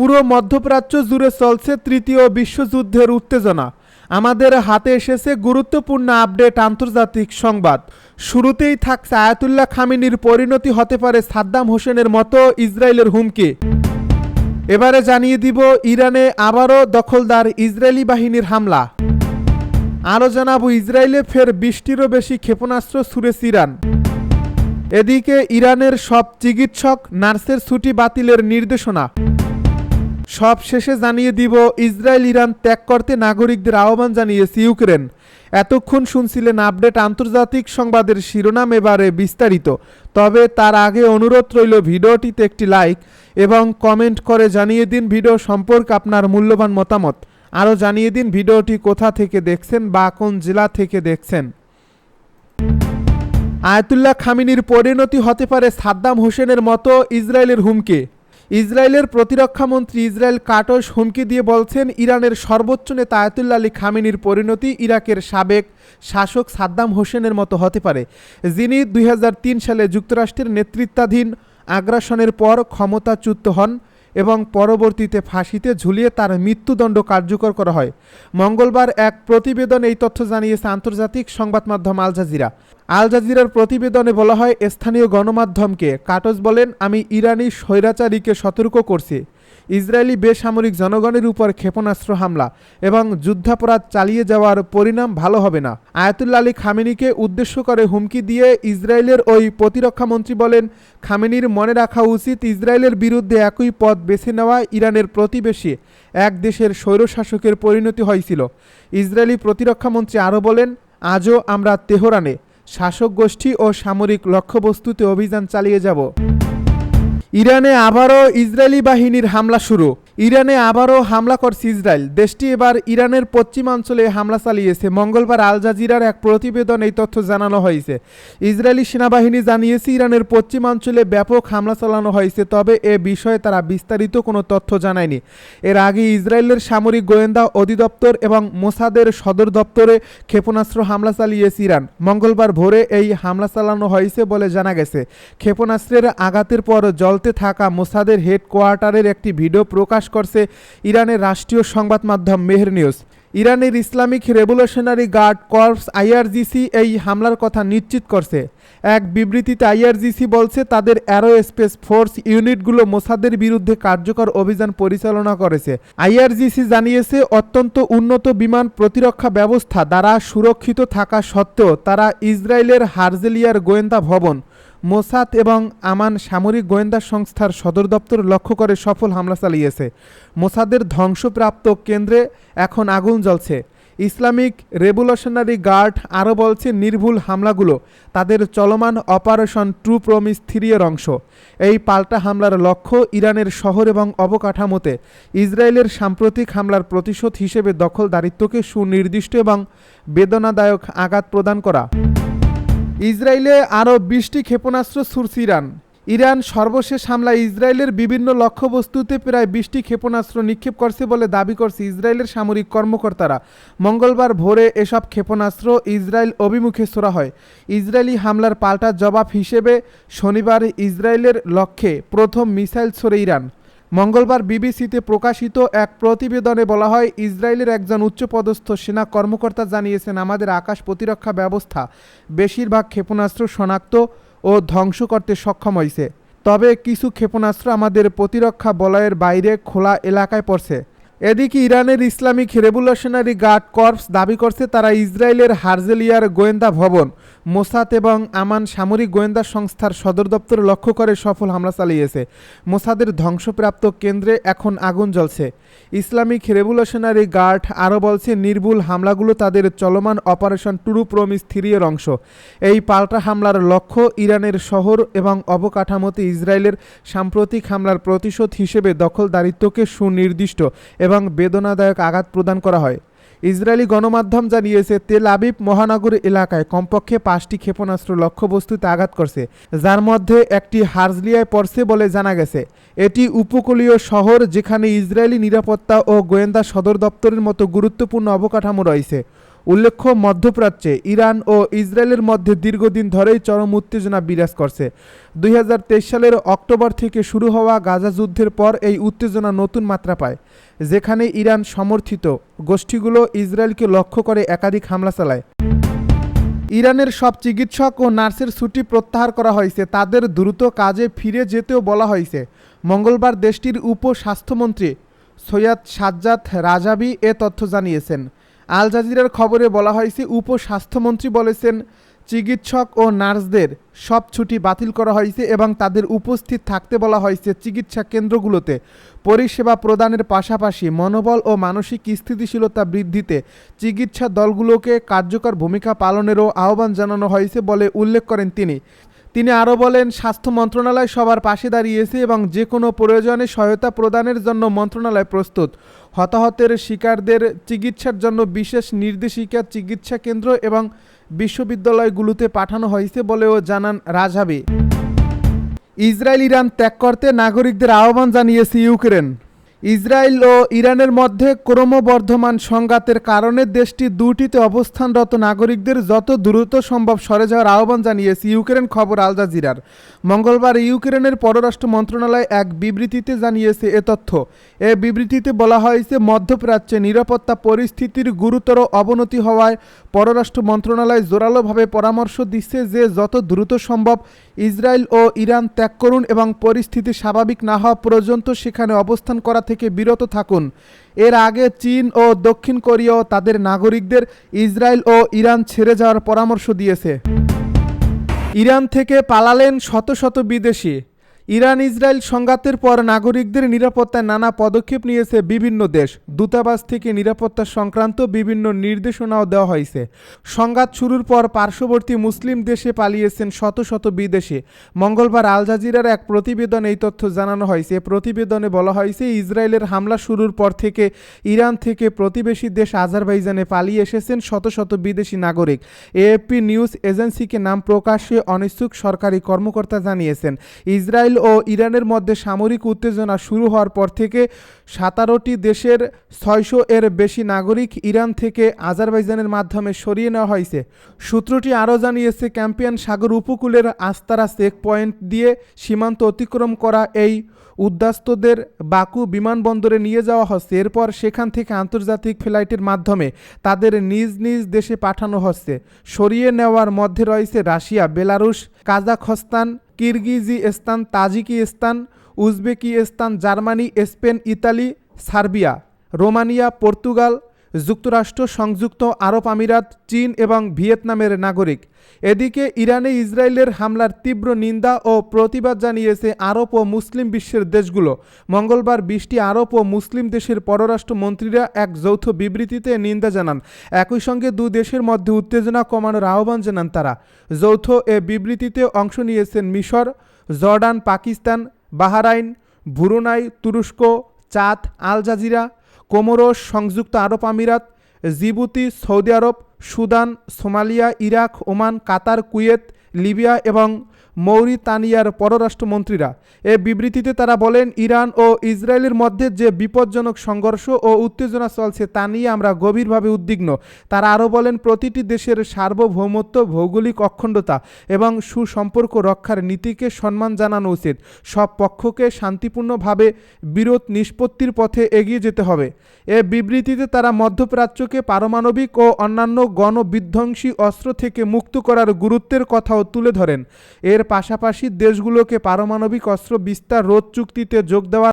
পুরো মধ্যপ্রাচ্য জুড়ে চলছে তৃতীয় বিশ্বযুদ্ধের উত্তেজনা। আমাদের হাতে এসেছে গুরুত্বপূর্ণ আপডেট আন্তর্জাতিক সংবাদ। শুরুতেই থাকছে আয়াতুল্লাহ খামিনির পরিণতি হতে পারে সাদ্দাম হোসেনের মতো ইসরায়েলের হুমকি। এবারে জানিয়ে দিব, ইরানে আবারও দখলদার ইসরায়েলি বাহিনীর হামলা। আরও জানাব, ইসরায়েলে ফের বৃষ্টিরও বেশি ক্ষেপণাস্ত্র ছুড়েছে ইরান। এদিকে ইরানের সব চিকিৎসক, নার্সের ছুটি বাতিলের নির্দেশনা। সব শেষে জানিয়ে দিব, ইসরায়েল ইরান ত্যাগ করতে নাগরিকদের আহ্বান জানিয়েছে ইউক্রেন। এতক্ষণ শুনছিলেন আপডেট আন্তর্জাতিক সংবাদের শিরোনাম এবারে বিস্তারিত। তবে তার আগে অনুরোধ রইল ভিডিওটিতে একটি লাইক এবং কমেন্ট করে জানিয়ে দিন ভিডিও সম্পর্কে আপনার মূল্যবান মতামত। আরও জানিয়ে দিন ভিডিওটি কোথা থেকে দেখছেন বা কোন জেলা থেকে দেখছেন। আয়াতুল্লাহ খামিনির পরিণতি হতে পারে সাদ্দাম হোসেনের মতো ইসরায়েলের হুমকি। ইসরায়েলের প্রতিরক্ষামন্ত্রী ইসরায়েল কাটস হুমকি দিয়ে বলছেন, ইরানের সর্বোচ্চ নেতা আয়তুল্লা আলী খামিনির পরিণতি ইরাকের সাবেক শাসক সাদ্দাম হোসেনের মতো হতে পারে। যিনি দুই হাজার তিন সালে যুক্তরাষ্ট্রের নেতৃত্বাধীন আগ্রাসনের পর ক্ষমতাচ্যুত হন। এবং পরবর্তীতে ফাঁসিতে ঝুলিয়ে তার মৃত্যুদণ্ড কার্যকর করা হয়। মঙ্গলবার এক প্রতিবেদন এই তথ্য জানিয়েছে আন্তর্জাতিক সংবাদ মাধ্যম আল জাজিরা। আল জাজিরার প্রতিবেদনে বলা হয়, স্থানীয় গণমাধ্যমকে কাটজ বলেন, আমি ইরানি স্বৈরাচারীকে সতর্ক করছি। ইসরায়েলি বেসামরিক জনগণের উপর ক্ষেপণাস্ত্র হামলা এবং যুদ্ধাপরাধ চালিয়ে যাওয়ার পরিণাম ভালো হবে না। আয়াতুল্লা আলী খামেনিকে উদ্দেশ্য করে হুমকি দিয়ে ইসরায়েলের ওই প্রতিরক্ষামন্ত্রী বলেন, খামেনির মনে রাখা উচিত ইসরায়েলের বিরুদ্ধে একই পথ বেছে নেওয়া ইরানের প্রতিবেশী, এক দেশের স্বৈরশাসকের পরিণতি হয়েছিল। ইসরায়েলি প্রতিরক্ষামন্ত্রী আরও বলেন, আজও আমরা তেহরানে শাসক গোষ্ঠী ও সামরিক লক্ষ্যবস্তুতে অভিযান চালিয়ে যাব। ইরানে আবারও ইসরায়েলি বাহিনীর হামলা শুরু। ইরানে আবারও হামলা করছে ইসরায়েল। দেশটি এবার ইরানের পশ্চিমাঞ্চলে হামলা চালিয়েছে। মঙ্গলবার আল জাজিরার এক প্রতিবেদন এই তথ্য জানানো হয়েছে। ইসরায়েলি সেনাবাহিনী জানিয়েছে, ইরানের পশ্চিমাঞ্চলে ব্যাপক হামলা চালানো হয়েছে, তবে এ বিষয়ে তারা বিস্তারিত কোনো তথ্য জানায়নি। এর আগে ইসরায়েলের সামরিক গোয়েন্দা অধিদপ্তর এবং মোসাদের সদর দপ্তরে ক্ষেপণাস্ত্র হামলা চালিয়েছে ইরান। মঙ্গলবার ভোরে এই হামলা চালানো হয়েছে বলে জানা গেছে। ক্ষেপণাস্ত্রের আঘাতের পর জ্বলতে থাকা মোসাদের হেডকোয়ার্টারের একটি ভিডিও প্রকাশ করছে ইরানের রাষ্ট্রীয় সংবাদ মাধ্যম মেহের নিউজ। ইরানের Islamic revolutionary guard corps IRGC এই হামলার কথা নিশ্চিত করছে। এক বিবৃতিতে আইআরজিসি বলছে, তাদের অ্যারোস্পেস ফোর্স ইউনিটগুলো মোসাদের বিরুদ্ধে কার্যকর অভিযান পরিচালনা করেছে। আইআরজিসি জানিয়েছে, অত্যন্ত উন্নত বিমান প্রতিরক্ষা ব্যবস্থা দ্বারা সুরক্ষিত থাকা সত্ত্বেও তারা ইসরায়েলের হার্জেলিয়ার গোয়েন্দা ভবন মোসাদ এবং আমান সামরিক গোয়েন্দা সংস্থার সদর দপ্তর লক্ষ্য করে সফল হামলা চালিয়েছে। মোসাদের ধ্বংসপ্রাপ্ত কেন্দ্রে এখন আগুন জ্বলছে। ইসলামিক রেভলিউশনারি গার্ড আরও বলছে, নির্ভুল হামলাগুলো তাদের চলমান অপারেশন ট্রু প্রমিস থ্রিয়ের অংশ। এই পাল্টা হামলার লক্ষ্য ইরানের শহর এবং অবকাঠামোতে ইসরায়েলের সাম্প্রতিক হামলার প্রতিশোধ হিসেবে দখলদারিত্বকে সুনির্দিষ্ট এবং বেদনাদায়ক আঘাত প্রদান করা। ইসরায়েলে আরও বিশটি ক্ষেপণাস্ত্র ছুড়ছে ইরান। ইরান সর্বশেষ হামলায় ইসরায়েলের বিভিন্ন লক্ষ্যবস্তুতে প্রায় বিশটি ক্ষেপণাস্ত্র নিক্ষেপ করছে বলে দাবি করছে ইসরায়েলের সামরিক কর্মকর্তারা। মঙ্গলবার ভোরে এসব ক্ষেপণাস্ত্র ইসরায়েল অভিমুখে ছোড়া হয়। ইসরায়েলি হামলার পাল্টা জবাব হিসেবে শনিবার ইসরায়েলের লক্ষ্যে প্রথম মিসাইল ছড়ে ইরান। মঙ্গলবার বিবিসিতে প্রকাশিত এক প্রতিবেদনে বলা হয়, ইসরায়েলের একজন উচ্চপদস্থ সেনা কর্মকর্তা জানিয়েছেন, আমাদের আকাশ প্রতিরক্ষা ব্যবস্থা বেশিরভাগ ক্ষেপণাস্ত্র শনাক্ত ও ধ্বংস করতে সক্ষম হয়েছে তবে কিছু ক্ষেপণাস্ত্র আমাদের প্রতিরক্ষা বলয়ের বাইরে খোলা এলাকায় পড়ছে। এদিকে ইরানের ইসলামিক রেভলিউশনারি গার্ড কর্পস দাবি করছে, তারা ইসরায়েলের হার্জেলিয়ার গোয়েন্দা ভবন মোসাদ এবং আমান সামরিক গোয়েন্দা সংস্থার সদর দপ্তর লক্ষ্য করে সফল হামলা চালিয়েছে। মোসাদের ধ্বংসপ্রাপ্ত কেন্দ্রে এখন আগুন জ্বলছে। ইসলামিক রেভলিউশনারি গার্ড আরও বলছে, নির্ভুল হামলাগুলো তাদের চলমান অপারেশন টুরু প্রমিস থ্রিয়ের অংশ। এই পাল্টা হামলার লক্ষ্য ইরানের শহর এবং অবকাঠামোতে ইসরায়েলের সাম্প্রতিক হামলার প্রতিশোধ হিসেবে দখলদারিত্বকে সুনির্দিষ্ট এবং বেদনাদায়ক আঘাত প্রদান করা হয়। ইসরায়েলি গণমাধ্যম জানিয়েছে, তেল আবিব মহানগর এলাকায় কমপক্ষে পাঁচটি ক্ষেপণাস্ত্র লক্ষ্যবস্তুতে আঘাত করছে, যার মধ্যে একটি হার্জলিয়ায় পড়ছে বলে জানা গেছে। এটি উপকূলীয় শহর যেখানে ইসরায়েলি নিরাপত্তা ও গোয়েন্দা সদর দপ্তরের মতো গুরুত্বপূর্ণ অবকাঠামো রয়েছে। উল্লেখ্য, মধ্যপ্রাচ্যে ইরান ও ইসরায়েলের মধ্যে দীর্ঘদিন ধরেই চরম উত্তেজনা বিরাজ করছে। দুই হাজার তেইশ সালের অক্টোবর থেকে শুরু হওয়া গাজা যুদ্ধের পর এই উত্তেজনা নতুন মাত্রা পায়, যেখানে ইরান সমর্থিত গোষ্ঠীগুলো ইসরায়েলকে লক্ষ্য করে একাধিক হামলা চালায়। ইরানের সব চিকিৎসক ও নার্সের ছুটি প্রত্যাহার করা হয়েছে, তাদের দ্রুত কাজে ফিরে যেতেও বলা হয়েছে। মঙ্গলবার দেশটির উপস্বাস্থ্যমন্ত্রী সৈয়দ সাজ্জাদ রাজাবি এ তথ্য জানিয়েছেন। আল জাজিরার খবরে বলা হয়েছে, উপস্বাস্থ্যমন্ত্রী বলেছেন, চিকিৎসক ও নার্সদের সব ছুটি বাতিল করা হয়েছে এবং তাদের উপস্থিত থাকতে বলা হয়েছে চিকিৎসা কেন্দ্রগুলোতে। পরিষেবা প্রদানের পাশাপাশি মনোবল ও মানসিক স্থিতিশীলতা বৃদ্ধিতে চিকিৎসা দলগুলোকে কার্যকর ভূমিকা পালনেরও আহ্বান জানানো হয়েছে বলে উল্লেখ করেন তিনি। তিনি আরও বলেন, স্বাস্থ্য মন্ত্রণালয় সবার পাশে দাঁড়িয়েছে এবং যে কোনো প্রয়োজনে সহায়তা প্রদানের জন্য মন্ত্রণালয় প্রস্তুত। হতাহতের শিকারদের চিকিৎসার জন্য বিশেষ নির্দেশিকা চিকিৎসা কেন্দ্র এবং বিশ্ববিদ্যালয়গুলোতে পাঠানো হয়েছে বলেও জানান রাজহাবি। ইসরায়েল ইরান ত্যাগ করতে নাগরিকদের আহ্বান জানিয়েছে ইউক্রেন। ইসরায়েল ও ইরানের মধ্যে ক্রমবর্ধমান সংঘাতের কারণে দেশটি দুটিতে অবস্থানরত নাগরিকদের যত দ্রুত সম্ভব সরে যাওয়ার আহ্বান জানিয়েছে ইউক্রেন খবর আল জাজিরার। মঙ্গলবার ইউক্রেনের পররাষ্ট্র মন্ত্রণালয় এক বিবৃতিতে জানিয়েছে এ তথ্য। এ বিবৃতিতে বলা হয়েছে, মধ্যপ্রাচ্যে নিরাপত্তা পরিস্থিতির গুরুতর অবনতি হওয়ায় পররাষ্ট্র মন্ত্রণালয় জোরালোভাবে পরামর্শ দিচ্ছে যে, যত দ্রুত সম্ভব ইসরায়েল ও ইরান ত্যাগ করুন এবং পরিস্থিতি স্বাভাবিক না হওয়া পর্যন্ত সেখানে অবস্থান করা থেকে বিরত থাকুন। এর আগে চীন ও দক্ষিণ কোরিয়াও তাদের নাগরিকদের ইসরায়েল ও ইরান ছেড়ে যাওয়ার পরামর্শ দিয়েছে। ইরান থেকে পালালেন শত শত বিদেশি। ইরান ইসরায়েল সংঘাতের পর নাগরিকদের নিরাপত্তায় নানা পদক্ষেপ নিয়েছে বিভিন্ন দেশ। দূতাবাস থেকে নিরাপত্তা সংক্রান্ত বিভিন্ন নির্দেশনাও দেওয়া হয়েছে। সংঘাত শুরুর পর পার্শ্ববর্তী মুসলিম দেশে পালিয়েছেন শত শত বিদেশি। মঙ্গলবার আল জাজিরার এক প্রতিবেদন এই তথ্য জানানো হয়েছে। প্রতিবেদনে বলা হয়েছে, ইসরায়েলের হামলা শুরুর পর থেকে ইরান থেকে প্রতিবেশী দেশ আজারবাইজানে পালিয়ে এসেছেন শত শত বিদেশি নাগরিক। এএফপি নিউজ এজেন্সিকে নাম প্রকাশে অনিচ্ছুক সরকারি কর্মকর্তা জানিয়েছেন। ইসরায়েল ও ইরানের মধ্যে সামরিক উত্তেজনা শুরু হওয়ার পর থেকে সাতারোটি দেশের ছয়শো এর বেশি নাগরিক ইরান থেকে আজারবাইজানের মাধ্যমে সরিয়ে নেওয়া হয়েছে। সূত্রটি আরও জানিয়েছে, ক্যাম্পিয়ান সাগর উপকূলের আস্তারা চেক পয়েন্ট দিয়ে সীমান্ত অতিক্রম করা এই উদ্বাস্তুদের বাকু বিমানবন্দরে নিয়ে যাওয়া হচ্ছে। এরপর সেখান থেকে আন্তর্জাতিক ফ্লাইটের মাধ্যমে তাদের নিজ নিজ দেশে পাঠানো হচ্ছে। সরিয়ে নেওয়ার মধ্যে রয়েছে Russia, Belarus, Kazakhstan, Kyrgyzstan, Tajikistan Uzbekistan, Germany, Spain, Italy, Serbia, Romania, Portugal, যুক্তরাষ্ট্র, সংযুক্ত আরব আমিরাত, চীন এবং ভিয়েতনামের নাগরিক। এদিকে ইরানে ইসরায়েলের হামলার তীব্র নিন্দা ও প্রতিবাদ জানিয়েছে আরব ও মুসলিম বিশ্বের দেশগুলো। মঙ্গলবার বিশটি আরব ও মুসলিম দেশের পররাষ্ট্রমন্ত্রীরা এক যৌথ বিবৃতিতে নিন্দা জানান। একই সঙ্গে দু দেশের মধ্যে উত্তেজনা কমানোর আহ্বান জানান তারা। যৌথ এ বিবৃতিতে অংশ নিয়েছেন মিশর, জর্ডান, পাকিস্তান বাহারাইন ভুরুনাই তুরস্ক, চাঁদ, আল জাজিরা, কোমোরস, সংযুক্ত আরব আমিরাত, জিবুতি, সৌদি আরব, Sudan, Somalia, Iraq, Oman, Qatar, Kuwait, Libya এবং মৌরিতানিয়ার পররাষ্ট্রমন্ত্রীরা। এ বিবৃতিতে তারা বলেন, ইরান ও ইসরায়েলের মধ্যে যে বিপজ্জনক সংঘর্ষ ও উত্তেজনা চলছে তা নিয়ে আমরা গভীরভাবে উদ্বিগ্ন। তারা আরও বলেন, প্রতিটি দেশের সার্বভৌমত্ব, ভৌগোলিক অখণ্ডতা এবং সুসম্পর্ক রক্ষার নীতিকে সম্মান জানানো উচিত। সব পক্ষকে শান্তিপূর্ণভাবে বিরোধ নিষ্পত্তির পথে এগিয়ে যেতে হবে। এ বিবৃতিতে তারা মধ্যপ্রাচ্যকে পারমাণবিক ও অন্যান্য গণবিধ্বংসী অস্ত্র থেকে মুক্ত করার গুরুত্বের কথাও তুলে ধরেন। এর পাশাপাশি দেশগুলোকে পারমাণবিক অস্ত্র বিস্তার রোধ চুক্তিতে যোগ দেওয়ার